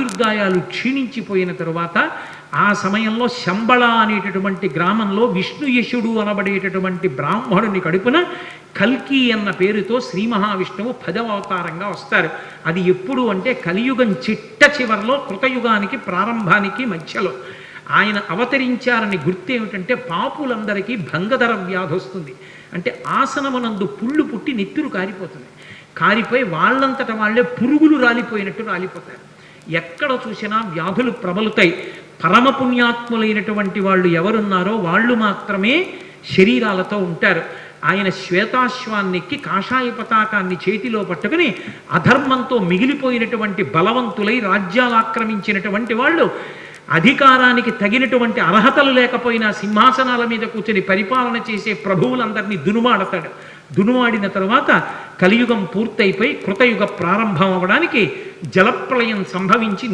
ఆయుర్దాయాలు క్షీణించిపోయిన తరువాత ఆ సమయంలో శంబళ అనేటటువంటి గ్రామంలో విష్ణుయశుడు అనబడేటటువంటి బ్రాహ్మణుని కడుపున కల్కి అన్న పేరుతో శ్రీ మహావిష్ణువు పదవ అవతారంగా వస్తారు. అది ఎప్పుడు అంటే కలియుగం చిట్ట చివరిలో కృతయుగానికి ప్రారంభానికి మధ్యలో. ఆయన అవతరించారని గుర్తు ఏమిటంటే పాపులందరికీ భంగధర వ్యాధి వస్తుంది. అంటే ఆసనమునందు పుళ్ళు పుట్టి నెత్తురు కారిపోతుంది. కారిపోయి వాళ్ళంతట వాళ్ళే పురుగులు రాలిపోయినట్టు రాలిపోతారు. ఎక్కడ చూసినా వ్యాధులు ప్రబలుతాయి. పరమ పుణ్యాత్ములైనటువంటి వాళ్ళు ఎవరున్నారో వాళ్ళు మాత్రమే శరీరాలతో ఉంటారు. ఆయన శ్వేతాశ్వాన్నిక్కి కాషాయ పతాకాన్ని చేతిలో పట్టుకుని అధర్మంతో మిగిలిపోయినటువంటి బలవంతులై రాజ్యాలు ఆక్రమించినటువంటి వాళ్ళు అధికారానికి తగినటువంటి అర్హతలు లేకపోయినా సింహాసనాల మీద కూర్చొని పరిపాలన చేసే ప్రభువులందరినీ దునుమాడతాడు. దునుమాడిన తరువాత కలియుగం పూర్తయిపోయి కృతయుగ ప్రారంభం అవడానికి జలప్రళయం సంభవించి